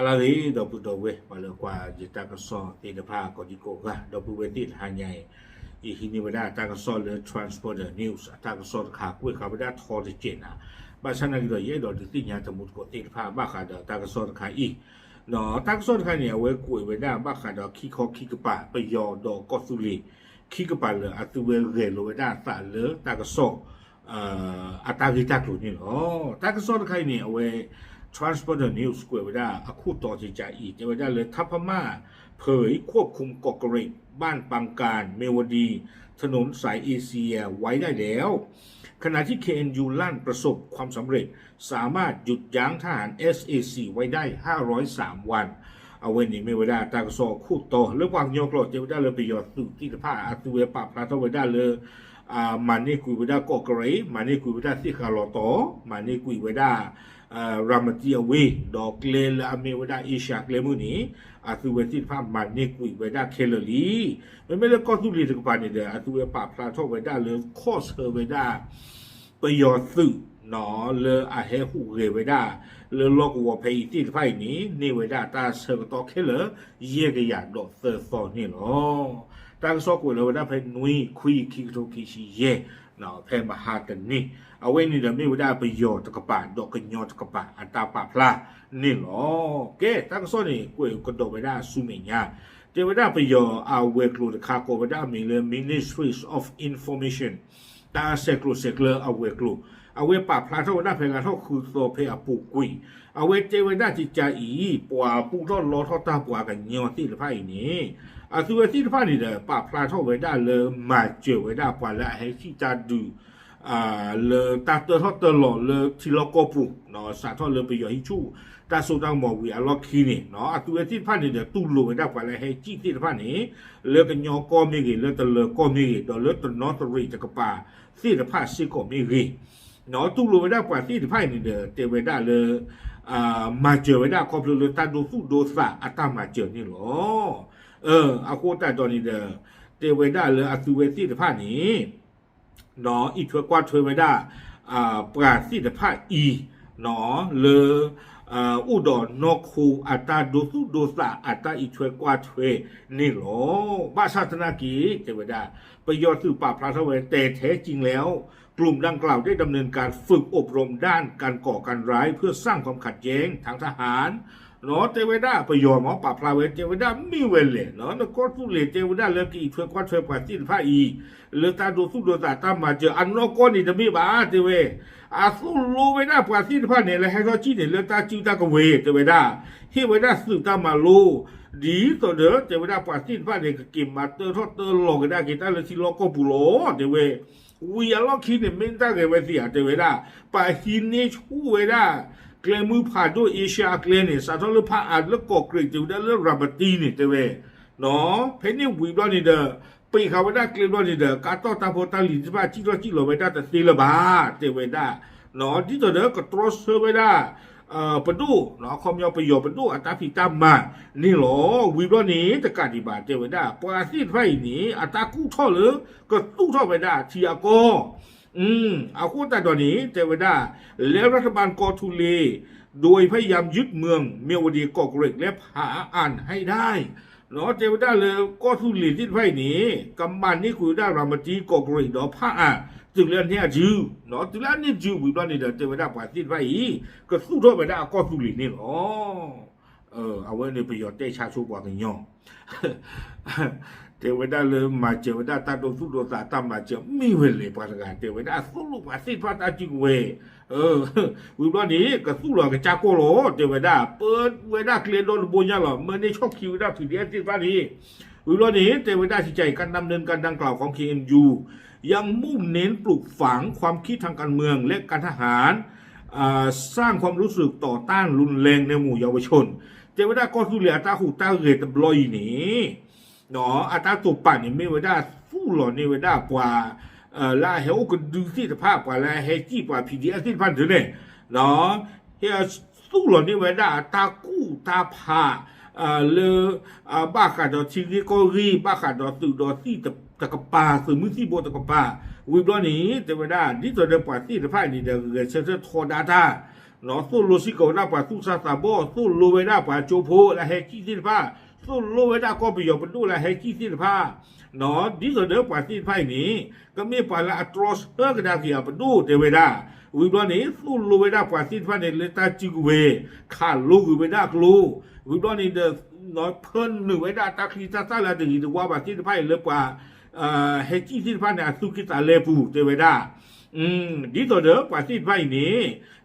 alari do pu do we palo kwa jita ka so ti da pha ko ji ko ga do pu we ti ha nyai i hi ni bada ta ka so le transport news ta ka so kha ku kha bada tho ji che na ba sa na gi do ye do ti nya ta mu ko ti da pha ba kha da ta ka so kha i no ta ka so kha ni we ku we da ba kha da ki ko ki ka pa pa yo do ko su li ki ka pa le a tu we ge lo we da ta le ta ka so အာအတာဂီတာကလို့နေဩတာကစောတခိုင်နေအဝဲ Transborder News เอวดาอาคู่ต่อจิจาอีเอวดาเลยทัพพม่า เผยควบคุมกอกเริกบ้านปังการ เมวดี ถนนสายเอเชียไว้ได้แล้ว ขณะที่ KNU ลั่นประสบความสำเร็จ สามารถหยุดยั้งทหาร SAC ไว้ได้ 503 วันเอาเวนนี่ไม่ไว้ได้ตากสอคู่ต่อเรื่องวางโยกรดเจ้าได้เลยประโยชน์ตุกิตภาอาตุเวปาพลาตไว้ได้เลยอ่ามันนี่คุยไว้ได้กอกรีมันนี่คุยไว้ได้ที่คาร์ลอตอมันนี่คุยไว้ได้ อ่ารามตีอเวดอกเลลอเมไว้ได้อีชากเลมุนีอาตุเวที่ผ้ามันนี่คุยไว้ได้เคลลีไม่ไม่เลยก็ทุลีถึงปานนี่เด้ออาตุเวปะพระทวไว้ได้เลยข้อเสอไว้ได้ ประโยชน์สื่อหนอเลออาเฮหูเรเวดาเลอลอกวัวเพยติไฟนี้นี่เวดาตาเซอร์ตอเคเลเยกยาดอเซอร์ซอนี่หรอ ตากซอกวเลเวดาเพนุยคุยคิกโตคิชิเยหนอเพมหากันนี่เอาไว้นี่เดไม่เวดาประโยชน์ตะกปาดอกกันยอตะกปาอัตาปาพลานี่หรอเกตากซอนี่กุยกดเวดาสุเมญา เทวดาประโยชน์เอาเวกลูดคาโกเวดามีเลย Ministries of Information ตาเซกลูเซกเลเอาเวกลูเอาเวปาพลาเท่าได้เพลงเท่าคือโซเพอปูกุยเอาเวเ အသူအစီတဖာနေတဲ့ပပလာထောဝေဒါလေမာကျွေဝေဒါပလာဟေစီတာဒူအာလေတာတဟတလောလေတီလကောပူနော်စာထောလေပယောဟီချူတာဆိုတောင်းမော်ဝီအလော့ခီနေနော်အသူအစီဖတ်နေတဲ့သူ့လိုဝေဒါပလာဟေကြီးတိတဖာနေလေကညောကောမီကြီးလေတလေကောမီကြီးဒေါ်လေတနော့တရီတကပါစီတဖာစီကောမီကြီးနော်သူ့လိုဝေဒါပလာစီတဖာနေတဲ့တေဝေဒါလေအာမာကျွေဝေဒါကောပလူလေတာဒူဖူဒိုစာအတာမာကျွေနေလော เอออาโคแต่ตอนนี้เดอเตเวด้าหรืออาซูเวซี่แต่ผ้านี้หนออีทัวกว่าทเวด้าอ่าปราซี่แต่ผ้าอีหนอเลออุดอนกคูอัตตาดูสุดูสะอัตตาอิช่วยกวาช่วยนี่หรอบ้าชาตนากีเจวดาไปยอดสื่อป่าพระทเวนแต่แท้จริงแล้ว กลุ่มดังกล่าวได้ดำเนินการฝึกอบรมด้านการก่อการร้ายเพื่อสร้างความขัดแย้งทางทหาร เนาะเทวดาประโยชน์หมอป่าพระเวทเทวดามีเวลเลยเนาะนกอสุเลเทวดาเลิกอีช่วยกว่าช่วยกว่าสิ้นพระอีเลือตาดูสุดูตาตามมาเจออันนกอนี่จะมีบ้าเทเว อาสุลูเวดาปราสิทพาเนี่ยเลยให้เขาจีเนี่ยเลือตาจิวตากเวเจเวดาเฮเวดาสืตามาลูดีตัวเด้อเจเวดาปราสิทพาเนี่ยก็กิมมาเตอร์ทอดเตอร์ลอกได้กิตาเลยสิลอกปุโลเจเววิยาลอคิเนี่ยเมนตาเกเวสิอาเจเวดาปาฮินเนชูเวดาเกลมือผ่าด้วยเอเชียเกลเนี่ยสาทอลผ่าอัดแล้วก็เกรดเจเวดาเลือราบตีเนี่ยเจเวเนาะเพนนี่ วิบลอนี่เด้อ ปีเขาไม่ได้เกลียดว่านี่เด้อการต่อตาโพตาลีที่บ้าจิโร่จิโร่ไม่ได้แต่ตีละบาเตไว้ได้เนาะที่ตัวเด้อก็ตรวจเชื่อไว้ได้เอ่อประตูเนาะคอมยอประโยชน์ประตูอัตราพิตามมานี่หรอวิบลอนี้แต่กา รดีบาเตไว้ได้ปราสิทไฟนี้อัตรากู้ท่อหรือก็ตู้ท่อไว้ได้ทีอาโกอืมเอาคู่แต่ตอนนี้เตไว้ได้แล้วรัฐบาลกอทูเลโดยพยายามยึดเมืองเมียวดีกอกเรกและผาอ่านให้ได้เนาะเทวดาเลยก็สุริที่ไฟนี้กำมันนี่คุยได้รามาจีกอกรีดอพระอะจึงเรียนเนี่ยจิวเนาะจึงเรียนนี่จิววิบลนี่เด้อเทวดาปาสิไฟอีก็สู้ทั่วไปได้ก็สุรินี่เนาะเออเอาไว้ในประโยชน์ได้ชาชูกว่ากันย่อ เทวดาเลยมาเจวดาตาโดสุโดสาตามมาเจมีเวลเลยปาสกาเทวดาสู้ลูกปาสิพระตาจิงเว เออวิบลนี้ก็สู้หรอกจากโกโลเทวดาเปิดเวดาเคลียร์โดนบุญยาหรอเมื่อในชอบคิวด้ถึงเดียที่ฟ้านี้วิบลนี้เทวดาที่ใจการดำเนินการดังกล่าวของ KNU ยังมุ่งเน้นปลูกฝังความคิดทางการเมืองและการทหารสร้างความรู้สึกต่อต้านรุนแรงในหมู่เยาวชน เทวดาก็สู้เหลือตาหูตาเรตบลอยนี้ เนาะอัตราตัวปั่นเนี่ยเมเวด้าสู้หล่อเนเวด้ากว่าเอ่อลาเฮลก็ดึงที่สภาพกว่าลาเฮจี้กว่าพีดีเอสที่พันถึงเนี่ยเนาะเฮียสู้หล่อเนเวด้าตากู้ตาผ่าเอ่อเลอบ้าขาดดอชิริโกรีบ้าขาดดอสุดอที่ตะตะกปาสื่อมือที่โบตะกปาวิบลอนี้เทวดานี่ตัวเดียวกว่าที่สภาพนี่เดือดเชื่อทอดาตาเนาะสู้โลซิโกน่าป่าสู้ซาซาโบสู้โลเวน่าป่าโจโพและเฮกี้ที่สภาพ ดาตา နော်သုလိုစီကောနာပါသုစာတာဘောသုလိုဝေနာပါချိုဖိုလာဟဲကြည့်စစ်ပါသုလိုဝေနာကောပီယောပဒူလာဟဲကြည့်စစ်ပါနော်ဒီဆိုတော့ပါစစ်ဖိုင်နီကမေပါလာအထရော့ဟကဒါကီအပဒူတေဝေဒါဝီဘလနီသုလိုဝေနာပါစစ်ဖိုင်နီလေတာချီကူဝေခါလိုကူဝေဒါကလိုဝီဘလနီတဲ့နော်ဖန်နဝေဒါတာခီတာတာလာဒီဒီဝါပါစစ်ဖိုင်လေပါအာဟဲကြည့်စစ်ပါနာသုကိတာလေပူတေဝေဒါ อืมဒီတော့တော့ပါတိဖိုင်နေ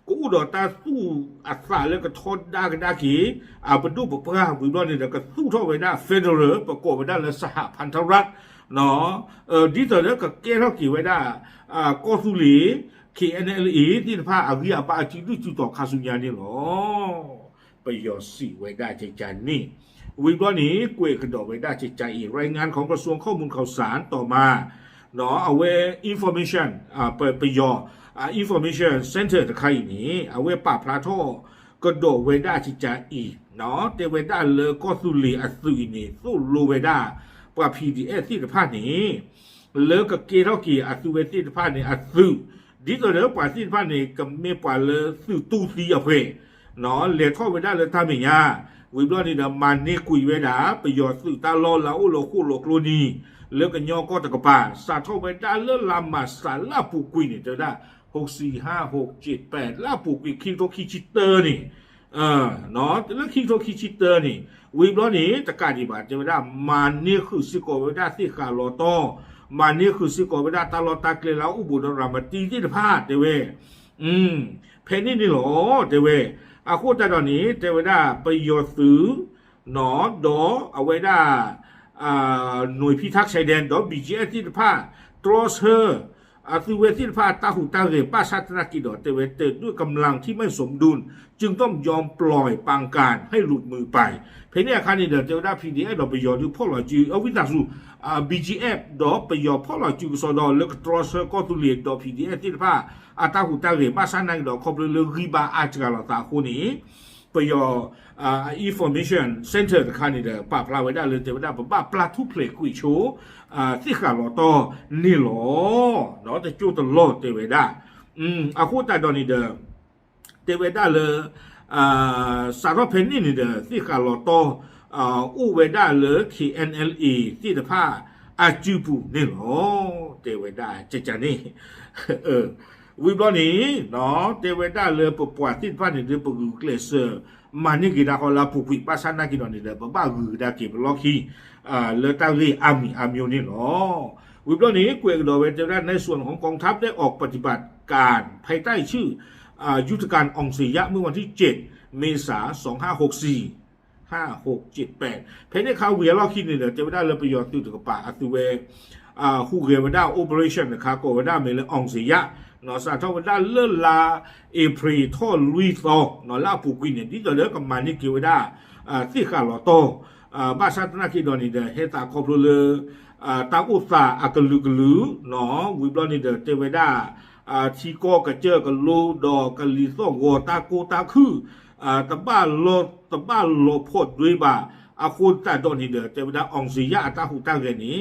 กูดอตาสู้อัศาเลยก็ทอดด้ากันได้กี่อาบดูปะพระบุญรอดเนี่ยก็สู้ท่อไปได้เฟเดอร์ ประกอบไปได้และสหพันธรัฐเนาะเออดีต่อเนี่ก็เกล้ากี่ไว้ได้อ่ากสุลีคีเอ็นเอลีที่ผ้าอาวิยาปาจิตุจุตอคาสุญญานี่หรอไปยอสี่ไว้ได้ใจจันนี่วิบล้อนี้กวยกระดอกไว้ได้ใจใจอีกรายงานของกระทรวงข้อมูลข่าวสารต่อมาเนาะเอาไว้อินโฟเมชันอ่าไปไปยอ information center တခိုင်နီအဝေပပလာထောကဒိုဝေဒာချီချာအီနော်တေဝေဒာလေကောစုလီအစုနီသို့လိုဝေဒာပွာ PDF တိတဖတ်နီလေကကေရောကီအစုဝေတိတဖတ်နီအစုဒီတော့လေပွာတိတဖတ်နီကမေပွာလေစုတူစီအဖွဲနော်လေခောဝေဒာလေသမင်ညာဝိဘလနီနာမနိကွေဝေဒာပယောစုတာလောလာအိုလိုခုလိုကလိုနီလေကညောကောတကပါစာထောဝေဒာလေလာမစာလာပူကွီနီတဒါ กสี่ห้าหกเจ็ดแปดล่าปลูกอีกคีโตคีชิตเตอร์นี่เออเนาะแล้วคีโตคีชิตเตอร์นี่วิบล้อนี้ตะการดีบาดจะไม่ได้มันนี่คือซิโกเวด้ที่คาร์โลตโตมันนี่คือซิโกเวด้าตาลอดตาเกลแล้วอุบุดรามาตีที่พลาดเดเวอืมเพนนี่นี่หรอเดเวอาคูแต่ตอนนี้เดเวด้าประโยชน์ซื้อหนอดอเอาไว้ด้าหน่วยพิทักษ์ชายแดนดอบีจีเอสที่ผ้าดตรอสเฮอร์ อาซิเวที่พาตาหูตาเรป้าชาตนากิดอเตเวเตด้วยกำลังที่ไม่สมดุล จึงต้องยอมปล่อยปางการให้หลุดมือไป เพนเนี่ยคันนี้เดี๋ยวเจ้าได้พีดีเอดอไปยอดูพ่อหล่อจีเอวิตาสูอ่า BGF ดอไปยอพ่อหล่อจีกุศลดอเลิกตรอเซอร์ก็ตุเลียดอพีดีเอที่พาอาตาหูตาเรป้าชาตนังดอคอบเบลริบาอาจกาลตาคน for your uh, information center တခါနေတဲ့ပပလာဝဒလေတေဝဒပပပလာထုဖလေကွီချိုအာသိခါလောတော့နေလောနော်တချို့တလောတေဝဒอืมအခုတာတော်နေတဲ့တေဝဒလေအာစာရဖင်နေနေတဲ့သိခါလောတော့အာဥဝဒလေ KNLE တိတဖာအကျူပူနေလောတေဝဒကြကြနေเออ วิบลนี้เนาะเทวดาเลยปปวดที่ผ่านใน wibloni no te weda le po poatin pa ni de po glese mani gi da ko la po quick pa sana ki no ni de ba gu da ki block hi le ta ri ami ami ni no วิบลนี้เกวกโดเวเตรัาในส่วนของกองทัพได้ออกปฏิบัติการภายใต้ชื่ออยุทธการองศิยะเมื่อวันที่ 7 เมษายน2564 5678เพนในคาเวียล็อคินเนี่ยจะได้เลยประโยชน์ตื่นกับป่าอัตเวอ่าคู่เกวด้าโอเปอเรชั่นนะครับโกวด้าเมลองเสียะ สาทวดาเลลาเอพรีทอลุยโตเนาะลาปูกินเนี่ยที่จะเลิกกับมันนี่เกวดาอ่าที่ขาลอโตอ่าบาชาตนาคิดอนี่เดเฮตาคอปเลอ่าตาอุตสาอากลุกลือเนาะวิบลอนี่เดเตเวดาอ่าชีโกกะเจอกะลูดอกะลีโซโกตากูตาคือ อ่าตะบ้าโลตะบ้าโลพดด้วยบ่าอาคุณตาดอ อาคูนนี่เดอเทวดาองศิยาตาหูตาเรนี้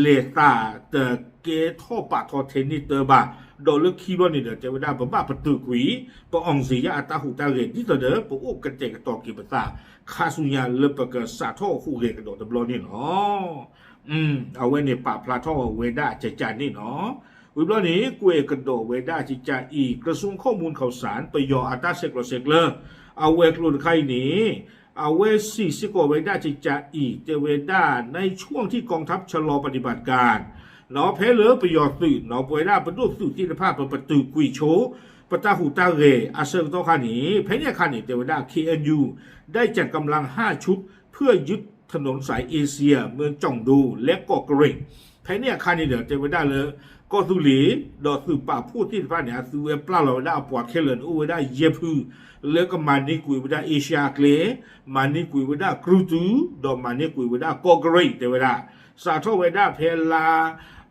เลตาเตเกทอปะทอเทนิเตบ่าดอลคีรอนี่เดอเทวดาบ่บ้าประตูกุยปองศิยาตาหูตาเรนี่เดอปะอุกกะเจกตอกิปตาคาสุญญาเลปะกะสาทอหูเรกระโดอตะบลนี่เนาะอืมเอาไว้ในปะพลาทอเวด้าจะจานี่เนาะวิบลนี้กวยกระโดดเวด้าจิจาอีกระทรวงข้อมูลข่าวสารไปยออัตาเซกโลเซกเลอเอาเวกลุนไข่นี้ อาเวสี่สิโกเวด้าจิจาอีเจเวด้าในช่วงที่กองทัพชะลอปฏิบัติการหนอเพลเลอประโยชน์สื่อหนาเวดาประดุสื่อที่ภาพประตูกุยโชปตาหูตาเรอาเซิงโตคานีเพเนี่ยคานีเจเวด้าเคเอ็นยูได้จัดกำลัง 5 ชุดเพื่อยึด ถนนสายเอเชีย เมืองจ่องดู และเกาะเกร็งเพนเนี่ยคานี่เดี๋ยวเจอไปได้เลยก็สุลีดอสืบป่าพูดที่ฟ้าเนี่ยสือเวปลาเราได้ปวดเคลนอู้ได้เยพือแล้วก็มันนี่กุยไปได้เอเชียเกลมันนี่กุยไปได้กรูตูดอมันนี่กุยไปได้กอกรีเดี๋ยวไปได้สาทเวได้เพลา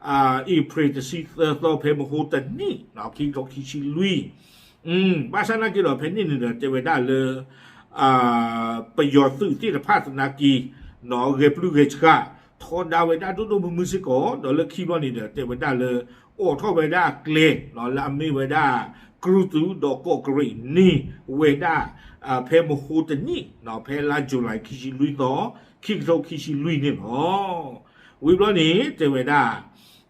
อ่าอีพรีตซิเตอร์โตเพมโฮตันนี่เนาคิงโตคิดชิลุยอืมบาชานากิโลเพนนี่เนี่ยเจอไปได้เลยอ่าประโยชน์สื่อที่จะพาสนากี နော်ဂေပလူဂေချကာထောဒါဝေတာတုတုမူစစ်ကောဒေါ်လခီဘနီတဲ့တေဝတာလေအော်ထောဝေတာကလေနော်လာမေဝေတာကရုတူဒေါ်ကောဂရီနီဝေတာအဖေမဟူတနီနော်ဖေလာဂျူလိုက်ခီရှိလူတော့ခိကထောခီရှိလူနေနော်ဝေဘလနီတေဝတာ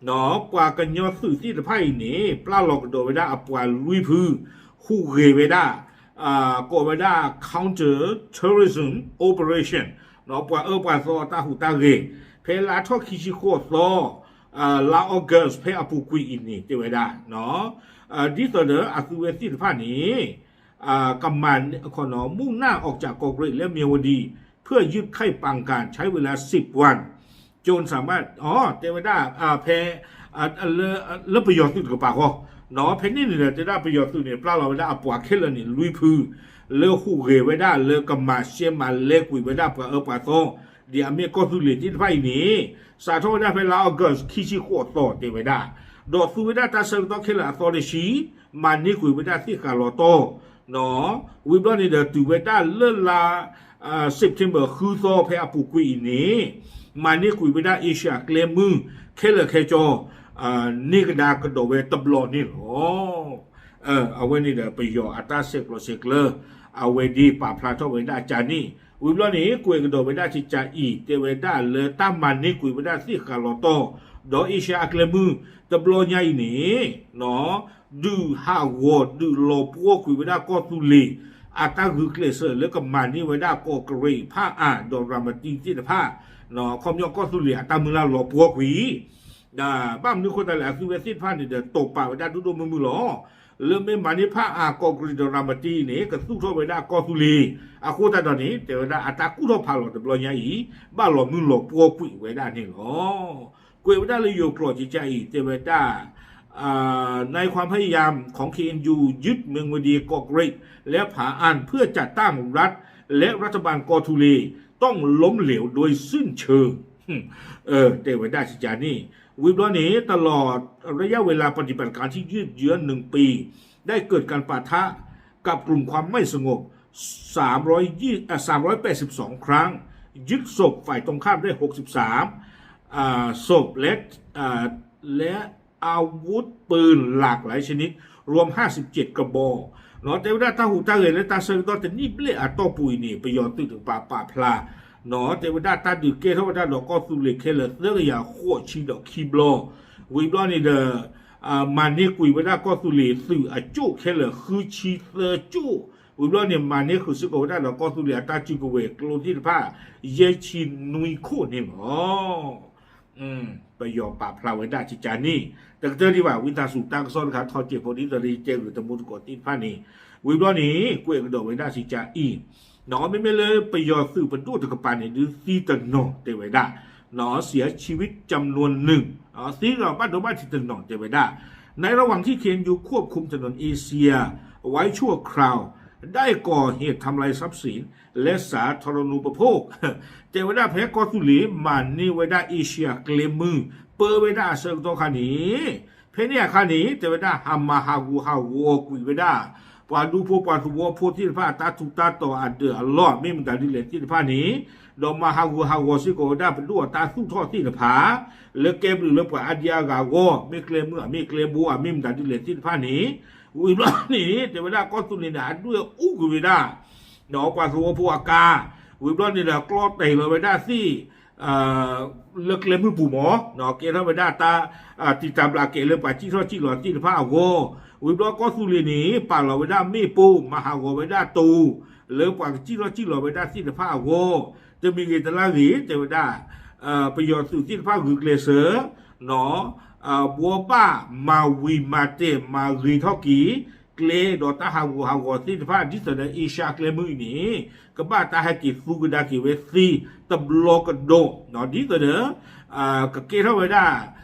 နော်ကွာကညောစုစီတဖိုင်နေပလာလော့ဒေါ်ဝေတာအပွာလူဖူဟူဂေဝေတာအာကောဝေတာ counter terrorism operation เนาะปว่าเออปว่าซอตาหูตาเกเพลาทอคิชิโคซออ่าลาออกัสเพอปูกุยอินนี่เจเวดาเนาะอ่าดิสเดอร์อาคูเวสิตะไพ่นี้อ่ากำมันขอนอมุ่งหน้าออกจากกอกเรตและเมียวดี เพื่อยึดไข่ปังการใช้เวลา 10 วัน จนสามารถอ๋อเทวดาอ่าแพ้อ่าเลเลประโยชน์สุดกับปากอ๋อเนาะเพนนี่เนี่ยจะได้ประโยชน์สุดเนี่ยปลาเราไม่ได้อปวาเคลนี่ลุยพื้เลหูเรไว้ได้เลกำมาเชมาเลกุยไว้ได้ปะเอ လေခုရေဝဒလေကမရှေမလေကွေဝဒပအပသောဒီအမေကောသူလေတိဖိုင်နေစာထောဒဖဲလာအဂတ်ခီချီခေါ်တော့တေဝဒဒေါ်သူဝဒတာဆန်တော့ခဲလာသောရရှိမနိကွေဝဒသိခါလောတော့နော်ဝိဘလနေတဲ့သူဝဒလေလာအာစက်တင်ဘာခူသောဖဲအပူကွေနေမနိကွေဝဒအေရှာကလေမူခဲလခဲကျော်အာနိကဒါကတော့ဝဲတဘလောနေလောအဲအဝဲနေတဲ့ပျော်အတားစက်လို့စက်လော အဝေဒီပါဖလာတော့ဝေဒချာနီဝိဘလနေကွေကတော်ဝေဒချီချာဤတေဝေဒလေတမန်နေကွေဝေဒစီခါလောတော့ဒေါ်အရှာကလမှုတဘလညာဤနေနော်ဒူဟာဝတ်ဒူလောပွကွေဝေဒကောတူလေအတာဂုကလဆလေကမန်နီဝေဒကောကရေဖာအာဒေါ်ရမတီတိတဖာနော်ခွန်မြော့ကောတူလေအတာမလာလောပွကွေဒါဘာမနုခတလာသူဝေစစ်ဖာနေတဲ့တောပါဝေဒဒူဒုမမှုလော ตามือละโลปัวคุยนะบ้ามนึกคนแต่ละคือเวสิผ้าเนี่ยเดี๋ยวตกปากเวลาดูดูมือมือหรอเริ่มไม่มันนี่ผ้าอ่านกกรีดอรามาตีเนี่ยก็สู้ทั่วเวลาก็ตุลีอาโคตาตอนนี้แต่เวลาอาตากู้ทั่วพาหลอดแต่บลอยอีบ้าหลอมือหลอปัวคุยเวลานี่หรอคุยเวลาเลยโยกรอจิใจแต่เวลาในความพยายามของ KNU ยึดเมืองวดีกอกรกและผาอันเพื่อจัดตั้งรัฐ และรัฐบาลกอทูเลต้องล้มเหลวโดยสิ้นเชิงเออเตวดาชิจานี่ วิบล้อนี้ตลอดระยะเวลาปฏิบัติการที่ยืดเยื้อหนึ่งปี ได้เกิดการปะทะกับกลุ่มความไม่สงบ 382 ครั้ง ยึดศพฝ่ายตรงข้ามได้ 63ศพและอาและอาวุธปืนหลากหลายชนิด รวม 57 กระบอกเนาะแต่ว่าถ้าหูตาเอ๋และตาเซอร์ก็แต่นี่เปลี่ยต่อปุยนี่ไปย้อนตึกถึงป่าป่าพลา เนาะแต่ว่าตาดึกเกทว่าตาดอกก็สุเล็กเคลเรื่องอย่าโคชีดอกคีบลอวิบลอนี่เดออ่ามันนี่กุยว่าก็สุเล็กสื่ออจุเคลคือชีเซอจุวิบลอนี่มันนี่คือสึกว่าตาดอกก็สุเล็กตาจิกเวกโลที่ผ้าเยชินนุยโคนี่หมอ อืมไปยอมปราบพลาเวนดาชิจานี่แต่เจอที่ว่าวินทาสุตังซ่อนครับทอเจ็บพอดีตอรีเจหรือตะมุตกอตินผ้านี่วิบล้อนี้กวยกระโดดเวนดาชิจาอี หนอไม่ไม่เลยไปยอสื่อเป็นตู้ตะกปานเนี่ยดื้อซีตันโนเตเวดาหนอเสียชีวิตจำนวนหนึ่งอ๋อซีเราบ้านโดบ้านทิตันโนเตเวดาในระหว่างที่เคนยูควบคุมถนนเอเชีย ไว้ชั่วคราว ได้ก่อเหตุทำลายทรัพย์สิน และสาธารณูปโภค เจวดาแพ้กอสุลีมันนี่ไว้ได้เอเชียเกลมือ เปอร์ไว้ได้เซิร์ตขานีเพเนียขานีเจวดาฮัมมาฮากูฮาวัวกุยไว้ได้ปาดูพวกปาดูวัวพวกที่ผ้าตาทุตาต่ออันเดือดลอดไม่มันการดิเลที่ผ้านี้ดอมมาฮากูฮาวัวซิโกได้เป็นด้วยตา สู้ทอดที่ผาเลือเกมหรือเลือกว่าอาดิยากาโกไม่เกลมือไม่เกลบัวไม่มันการดิเลที่ผ้านี้วิบลานี่แต่เวลาก็สุนินาด้วยอู้กุวิดาเนาะกว่าสัวผู้อากาวิบลานี่แหละกลอเตะเลยไปได้สิเอ่อเลิกเล่มมือปู่หมอเนาะเกล้าไปได้ตาอ่าติดตามลาเกลยป่าจี้ทอจี้หลอจี้ผ้าโววิบลาก็สุนินีป่าเราไปได้มีปูมหาโวไปได้ตูหรือป่าจี้ทอจี้หลอด้ที่ผ้าโว ဝေဘလကောစုလီနီပါလဝဒမေပိုမဟာဂောဝဒတူလေပွားကြည့်လို့ကြည့်လို့ဝဒစိတဖာဝတမီကေတလာဒီတေဝဒအပယောစုစိတဖာဂုကလေဆာနော်အဘောပါမာဝီမာတေမာဂီထော့ကီကလေဒေါ်တာဟာဝဟာဝတိဖာဒီစတဲ့အီရှာကလေမူနီကပတာဟကီဖူဂဒါကီဝစီတဘလော့ကဒိုနော်ဒီစတဲ့အာကကေရဝဒါ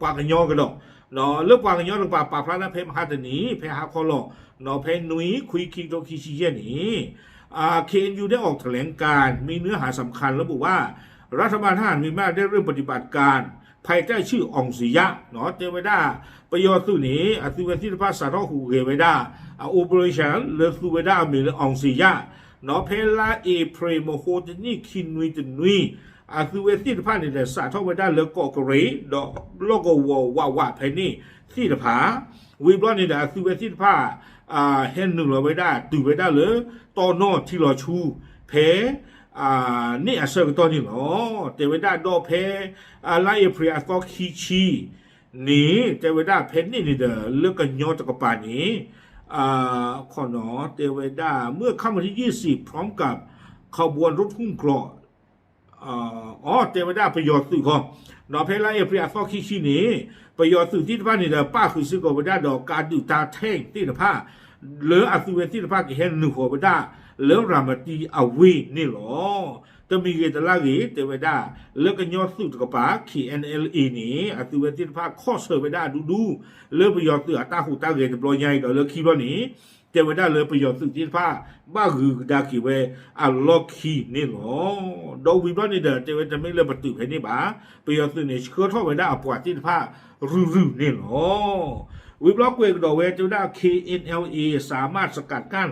กวยกระโดดไปาเพลาทอนุยตอคุยคิโตคิชิเยเพอปูกุยอีนี่เนาะเขามีเพมหาตะเลเลเด้เนี่ยอกไปยอนหรอกเนาะเลือกกวากยอลิกวางกันยอลงป่าป่าพระนะเพมหาตนีเพหาคอลอเนาะเพนุยคุยคิงโตคิชิเยนี่อ่าเคนยูได้ออกแถลงการมีเนื้อหาสำคัญระบุว่า รัฐบาลทหารมีมาได้เริ่มปฏิบัติการภายใต้ชื่ออองศิยะเนาะเตเวดาประโยชน์สุนี้อธิเวทิภาษาทอหูเกเวดาอาโอเปอเรชั่นเลสุเวดามีเลอองศิยะเนาะเพลาเอเพรโมโฮตนี่คินุยตนุย อาธิเวทิภาในเดสาท่อเวดาเลกอกเรดอโลโกววาวาเพนี่ที่ผาวิบลอนในี่ดาธิเวทิภาอ่าเฮนหนึ่งเราไว้ได้ตื่นไว้ได้เลยตอนนอที่รอชูเพอ่านี่อาเซอร์ก็ตัวนี้เนาะเทวดาดอเพอาไลเอพรีอาสตอคีชีนี่เทวดาเพนนี่นี่เด้อเลือกกันยอตะกปานี้อ่าขอนาะเทวดาเมื่อค่ำวันที่ 20 พร้อมกับขบวนรถหุ้มเกราะ อ๋อเทวดาประโยชน์สื่อของเนาเพลาเอพรีอาสตอคีชีนีประโยชน์สื่อที่บ้านี่เด้อป้าคือซื้อกบดาดอกการดูตาแท่งที่ผ้าเหลืออสุเวที่ผ้ากี่เห็นหนึ่งหัวบดาเหลือรามตีอวีนี่หรอตมีเกตลากีเตเวดาเลือกยอสุตกปาขี NLE นี่อติเวติภาคข้อเซเวดาดูดูเลประโยชน์ตือตาหูตาเกตปลอยใหญ่ดอเลคีบนี่ เตเวดาเลประโยชน์สุติภาบ้าคือดาคีเวอัลล็อกคีนี่หรอดอวิบนี่เดเตเวดาไม่เลประตูเพนี่บาประโยชน์สุนี่เชื่อท่อเวดาปวดติภารูรูนี่หรอวิบล็อกเวกดอเวเตเวดา KNLA สามารถสกัดกั้น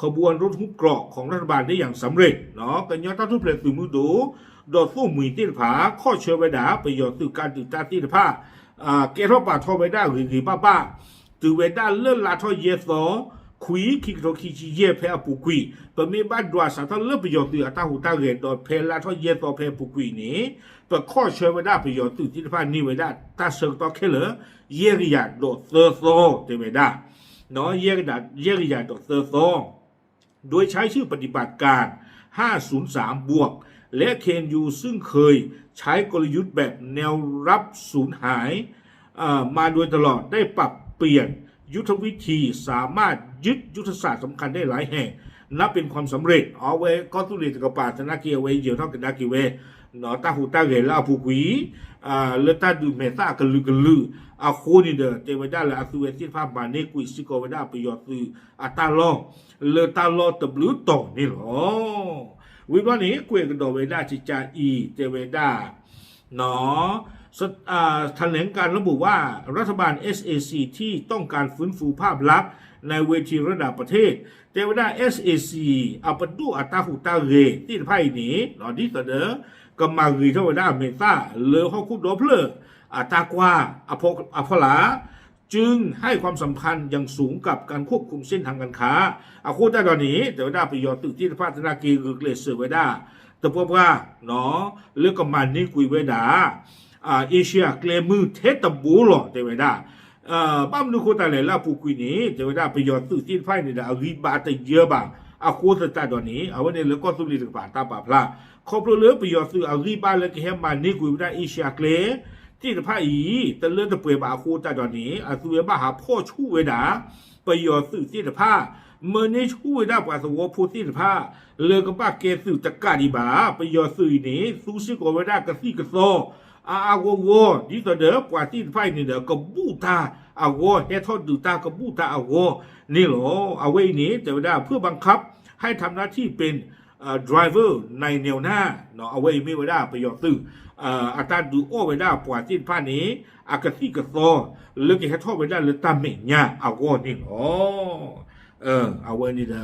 ขบวนรถฮุบเกราะของรัฐบาลได้อย่างสำเร็จเนาะกันยอดตั้งทุกเพลงสื่อมือดูดอดสู้มือที่ผาข้อเชื่อไว้ดาประโยชน์สื่อการติดตาที่ผาอ่าเกทอปาทอไว้ได้หรือหรือป้าป้าตือเวด้าเลื่อนลาทอเยสอ คุยคิกโรคิจิเยเพอปุกุยปะมีบ้านดวสาทอเลือประโยชน์สื่อตาหูตาเรดอเพลาทอเยสอเพปุกุยนี้ปะข้อเชื่อไว้ได้ประโยชน์สื่อที่ผานี่ไว้ได้ตาเชิงต่อแค่เหลือเยริยาโดเซอร์โซเตเวด้าเนาะเยริยาเยริยาโดเซอร์โซโดยใช้ชื่อปฏิบัติการ 503 บวก และเคนยูซึ่งเคยใช้กลยุทธ์แบบแนวรับสูญหายมาโดยตลอดได้ปรับเปลี่ยนยุทธวิธีสามารถ ยึดยุทธศาสตร์สำคัญได้หลายแห่ง นับเป็นความสำเร็จเอาไว้ก็ตุลิตกปาธนาเกียเวเยียวเท่ากันนากีเวเนาะตาหูตาเหลาผูกวีอ่าเลตาดูเมตากะลือกะลืออาโคนี่เดอเตวดาและอาสุเวติภาพมานเนกุยซิโกวดาประโยชน์คืออัตาลอเลตาลอตบลูตอนี่หรอวิบวันี้กวยกันดเวดาจิจาอีเตเวดาเนาะสตอ่าแถลงการระบุว่ารัฐบาล SAC ที่ต้องการฟื้นฟูภาพลักษณ์ ในเวทีระดับประเทศ เทวดา SAC อาปดูอัตาหูตาเรที่ไพ่นี้เนาะดิสเดอกำมารีเทวดาเมตาเลอข้อคุดโดเพลออัตากวาอภอภลาจึงให้ความสำคัญอย่างสูงกับการควบคุมเส้นทางการค้าอาโคตาตอนนี้เทวดาประโยชน์ตึกที่พัฒนากีกเกลเซเวดาแต่พวกว่าเนาะเลือกกำมันนี่กุยเวดาอ่าเอเชียเกลมือเทตบูหรอเทวดา 呃，把我们口袋来拉不归你，就那不要自己派你的阿尾巴的结巴，阿胡子在着你，阿我呢来告诉你这个把大把啦，靠不了不要自阿尾巴来给他把你归不到一下来，这个怕伊，得了的不把胡在着你，阿是把他破出为的，不要自己的怕。မနေချူဝဒပါသဝဖို့တိဖာလေကပကေစုတကဒီပါပယောစုနေသုရှိကောဝဒကစီကသော อีแต่เรื่องตะเปยบาโคตาดอนนี้อาสุเวบาหาพ่อชูเวดาประโยชน์สื่อที่ตะพาเมื่อนี้ชูเวดาปาสวพูที่ตะพาเลือกบ้าเกสื่อตะกาดีบาประโยชน์สื่อนี้ซูชิโกเวดากะซี่กะโซ อาอาวโวดิตเดอปวาที่ไฟนี่เดอกบูตาอาวเฮทอดดูตากบูตาอาวนี่หรอเอาไว้นี้แต่ว่าเพื่อบังคับให้ทำหน้าที่เป็นเอ่อ driver ในแนวหน้าเนาะเอาไว้ไม่ไว้ได้ประโยชน์ตึงเอ่ออัตราดูโอไว้ได้ปวาที่ผ้านี้อากาศที่กระโซเลือกแค่ทอดไว้ได้หรือตามเมียอาวนี่หรอเออเอาไว้นี่เดอ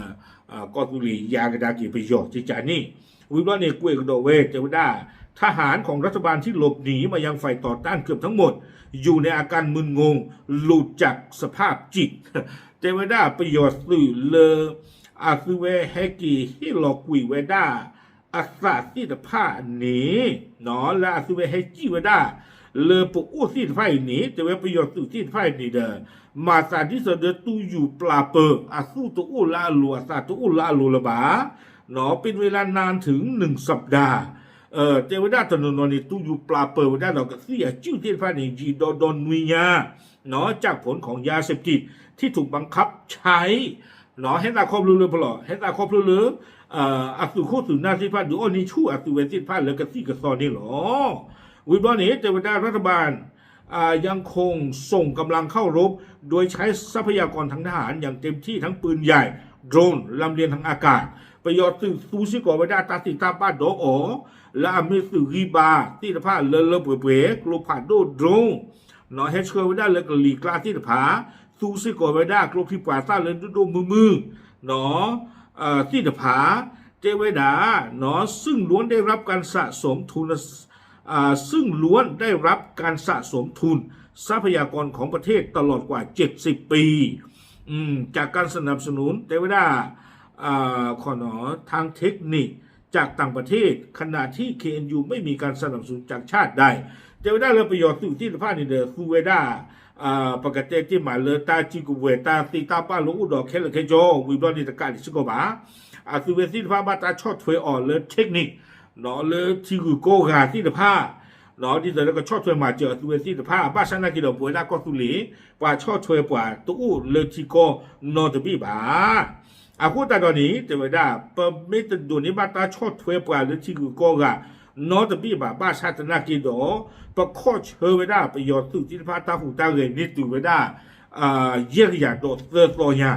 อ่าก็ตุลียากระดากี่ประโยชน์ที่จานี่วิบวัฒน์เนี่ยกล้วยกระโดดเวทแต่ว่า ทหารของรัฐบาลที่หลบหนีมายังฝ่ายต่อต้านเกือบทั้งหมด อยู่ในอาการมึนงง หลุดจากสภาพจิตเจเวด้าประโยชน์สื่อเลออาซเวเฮกีฮิโลกุยเวด้าอาสาสิตผ้าหนีเนาะและอาซเวเฮกีเวด้าเลอปุอุสิทไฟหนีเจเวประโยชน์สื่อสิทไฟหนีเดอมาสาดิสเดตูอยู่ปลาเปอร์อาสู้ตัวอุลาลัวซาตัวอุลาลัวละบาเนาะเป็นเวลานานถึงหนึ่งสัปดาห์ เออเทวดาตนนนี่ตูอยู่ปลาเปิดได้ดอกกเสียจิ้วเทียนพานิจีดอดอนนุยาเนาะจากผลของยาเสพติดที่ถูกบังคับใช้เนาะให้ตาครอบรู้เลยพลอให้ตาครอบรู้เลยเอ่ออัสุโคสุนาสิพาดูโอนิชูอัสุเวสิพาเลยกะซี่กระซอนนี่หรอวิบอนี่เทวดารัฐบาลอ่ายังคงส่งกำลังเข้ารบ โดยใช้ทรัพยากรทางทหารอย่างเต็มที่ทั้งปืนใหญ่ โดรนลำเลียงทางอากาศ ประโยชน์สื่อซูซิโกไว้ได้ตาติตาบ้านโดโอ และอเมสื่อรีบาที่ตะพาเลเลเปเปกลูพาโดโดรนเนาะเฮชเคอร์ไว้ได้เลยกลีกลาที่ตะพาซูซิโกไว้ได้กลูพิปาซาเลนดูดูมือมือเนาะเอ่อที่ตะพาเจเวดาเนาะซึ่งล้วนได้รับการสะสมทุนซึ่งล้วนได้รับการสะสมทุน ทรัพยากรของประเทศตลอดกว่า 70 ปีจากการสนับสนุนแต่ว่าอ่าขอหนอทางเทคนิค จากต่างประเทศ ขณะที่ KNU ไม่มีการสนับสนุนจากชาติใดแต่ว่ได้เรื่ประโยชน์สู่ที่สภาพนี่เดอฟูเวดาอ่าปกติที่มาเลตาจิกุเวตาติตาป้าลูอุดอกเคลเคโจวิบลอนิตกาลิสโกบาอาสุเวสิทภาบาตาชอดถวยอ่อนเลยเทคนิคเนาะเลยที่คือโกกาที่ตะผ้าเนาะที่แต่แล้วก็ชอบช่วยมาเจอตัวที่ตะผ้าบ้านฉันะกิโลปวยได้ก็สุลีป่าชอบช่วยป่าตู้เลยที่อตบีบาอากูตาตอนนี้แต่ว่าได้ปะไม่ตดูนี้บ้าตาชอบช่วยป่าเลยที่โกกานอตบีบา บ้านฉันน่ะกิโลปะข้อเชื่อไว้ได้ประโยชน์สุดที่ตะผ้าตาหูตาเงินนี่ดูไว้ได้อ่าเยี่ยอยางโดดเตอร์ตัวเนี่ย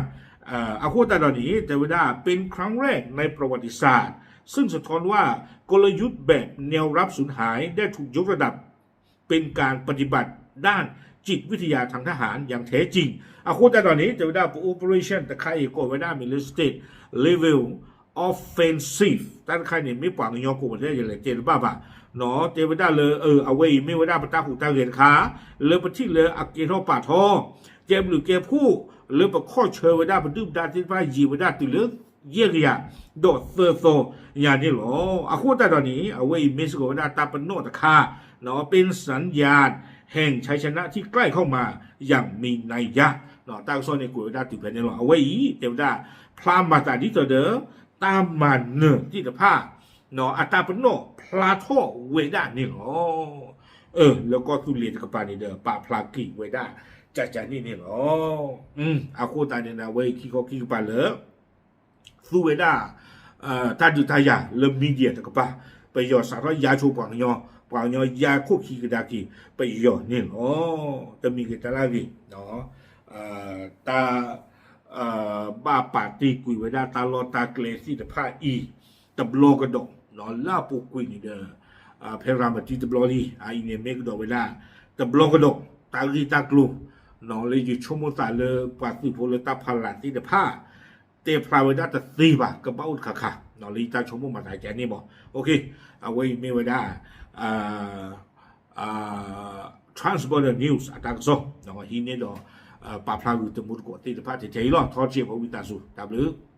อ่าอากูตาตอนนี้แต่ว่าได้เป็นครั้งแรกในประวัติศาสตร์ ซึ่งสะท้อนว่ากลยุทธ์แบบแนวรับสูญหายได้ถูกยกระดับ เป็นการปฏิบัติด้าน จิตวิทยาทางทหารอย่างแท้จริงอาคุณแต่ตอนนี้จะได้โอเปอเรชั่นแต่ใครก็ไม่ได้มีลิสติดรีวิวออฟเฟนซีฟแต่ใครเนี่ยไม่ปวังยองกูมันได้ยังไงเจนบ้าบ้าเนาะเจนไม่ได้เลยเออเอาไว้ไม่ว่ได้ปะตาหูตาเรียนขาเลยปที่เลยอักเกทอปาทอเจมหรือเกมคู่เลยปะข้อเชยไว้ได้ปดื้มดาที่ว่ายีไว้ได้ติเลือกเยี่ยรียโดดเซอร์โซอย่างนี้หรออาคุณแต่ตอนนี้เอาไว้ไม่สโกได้ตาเป็นโนตะคาเนาะเป็นสัญญาณ แห่งชัยชนะที่ใกล้เข้ามาอย่างมีนัยยะหนาะตั้งโซนในกุยดาติเปนเนาะเอาไว้เตวดาพรามาตาดิเตเดอตามมาเนื้อที่ตะผ้าหนออัตตาปโนพลาโทเวด้านี่หรอเออ แล้วก็สุเรียนกับปานิเดอร์ปาพลากิเวด้าจะจานี่นี่หรออืมอาโคตานีนาเว้ยคิโกคิปาเลยสุเวด้าอ่าตาดุตายาเริ่มมีเดียตะกับปาไปยอสารยาชูปอนยอ ပေါညောယာခုခိကဒကိပယောနင်းဩတမိကတလာကိနော်အာတာအာဘာပါတိကွေဝဒတာလောတာကလေစီတဖာဤတဘလောကဒေါနော်လာပုကွေနီဒအာဖေရာမတီတဘလောလီအိုင်နေမေကဒေါဝလာတဘလောကဒေါတာဂီတာကလုနော်လေယူချုံမတာလေပါတိဖိုလတာဖလာတိတဖာတေဖလာဝဒတာသေးပါကပောက်ခါခါနော်လေတာချုံမမတာကြနေပေါ့โอเคအဝေးမေဝဒါ uh, uh, transborder news atakzo no hine lo papla ru temur ko te pa te jailo thor che bo bi ta su w